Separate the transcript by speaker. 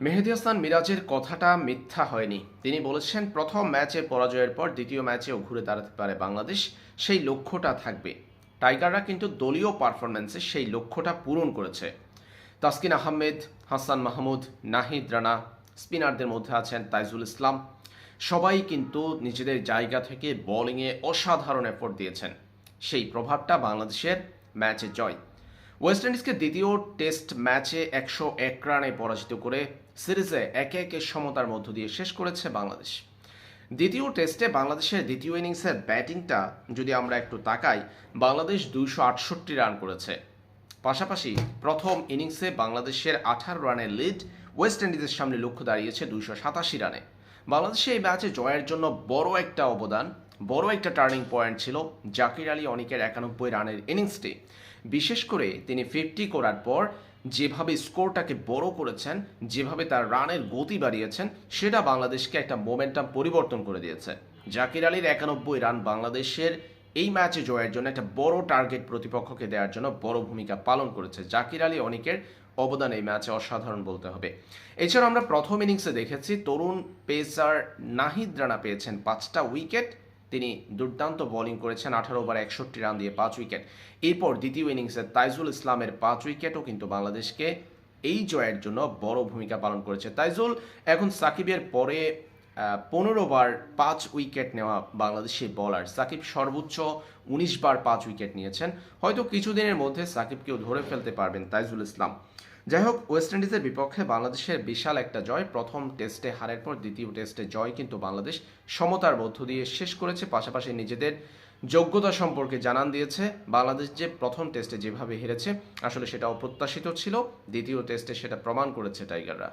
Speaker 1: মেহেদি হাসান মিরাজের কথাটা মিথ্যা হয়নি। তিনি বলেছেন, প্রথম ম্যাচে পরাজয়ের পর দ্বিতীয় ম্যাচেও ঘুরে দাঁড়াতে পারে বাংলাদেশ, সেই লক্ষ্যটা থাকবে। টাইগাররা কিন্তু দলীয় পারফরম্যান্সে সেই লক্ষ্যটা পূরণ করেছে। তাসকিন আহমেদ, হাসান মাহমুদ, নাহিদ রানা, স্পিনারদের মধ্যে আছেন তাইজুল ইসলাম। সবাই কিন্তু নিজেদের জায়গা থেকে বোলিংয়ে অসাধারণ এফোর্ট দিয়েছেন। সেই প্রভাবটা বাংলাদেশের ম্যাচে জয়। ওয়েস্ট ইন্ডিজকে দ্বিতীয় টেস্ট ম্যাচে একশো এক রানে পরাজিত করে সিরিজে একে একে সমতার মধ্য দিয়ে শেষ করেছে বাংলাদেশ। দ্বিতীয় টেস্টে বাংলাদেশের দ্বিতীয় ইনিংসের ব্যাটিংটা যদি আমরা একটু তাকাই, বাংলাদেশ দুইশো আটষট্টি রান করেছে। পাশাপাশি প্রথম ইনিংসে বাংলাদেশের আঠারো রানের লিড ওয়েস্ট ইন্ডিজের সামনে লক্ষ্য দাঁড়িয়েছে দুইশো সাতাশি রানে। বাংলাদেশে এই ম্যাচে জয়ের জন্য বড় একটা অবদান বড় একটা টার্নিং পয়েন্ট ছিল জাকির আলী অনিকের একানব্বই রানের ইনিংসটি বিশেষ করে তিনি ফিফটি করার পর যেভাবে স্কোরটাকে বড় করেছেন, যেভাবে তার রানের গতি বাড়িয়েছেন, সেটা বাংলাদেশকে একটা মোমেন্টাম পরিবর্তন করে দিয়েছে। জাকির আলীর একানব্বই রান বাংলাদেশের এই ম্যাচে জয়ের জন্য একটা বড় টার্গেট প্রতিপক্ষকে দেওয়ার জন্য বড় ভূমিকা পালন করেছে জাকির আলী অনিকের অবদান এই ম্যাচে অসাধারণ বলতে হবে। এছাড়া আমরা প্রথম ইনিংসে দেখেছি, তরুণ পেসার নাহিদ রানা পেয়েছেন পাঁচটা উইকেট তিনি দুর্দান্ত বোলিং করেছেন আঠারো ওভার একষট্টি রান দিয়ে পাঁচ উইকেট এরপর দ্বিতীয় ইনিংসে তাইজুল ইসলামের পাঁচ উইকেটও কিন্তু বাংলাদেশকে এই জয়ের জন্য বড় ভূমিকা পালন করেছে। তাইজুল, এখন সাকিবের পরে পনেরো বার পাঁচ উইকেট নেওয়া বাংলাদেশি বোলার সাকিব সর্বোচ্চ উনিশ বার পাঁচ উইকেট নিয়েছেন। হয়তো কিছুদিনের মধ্যে সাকিবকেও ধরে ফেলতে পারবেন তাইজুল ইসলাম। যাই হোক ওয়েস্ট ইন্ডিজের বিপক্ষে বাংলাদেশের বিশাল একটা জয়। প্রথম টেস্টে হারের পর দ্বিতীয় টেস্টে জয় কিন্তু বাংলাদেশ সমতার মধ্য দিয়ে শেষ করেছে। পাশাপাশি নিজেদের যোগ্যতা সম্পর্কে জানান দিয়েছে। বাংলাদেশ যে প্রথম টেস্টে যেভাবে হেরেছে, আসলে সেটা অপ্রত্যাশিত ছিল। দ্বিতীয় টেস্টে সেটা প্রমাণ করেছে টাইগাররা।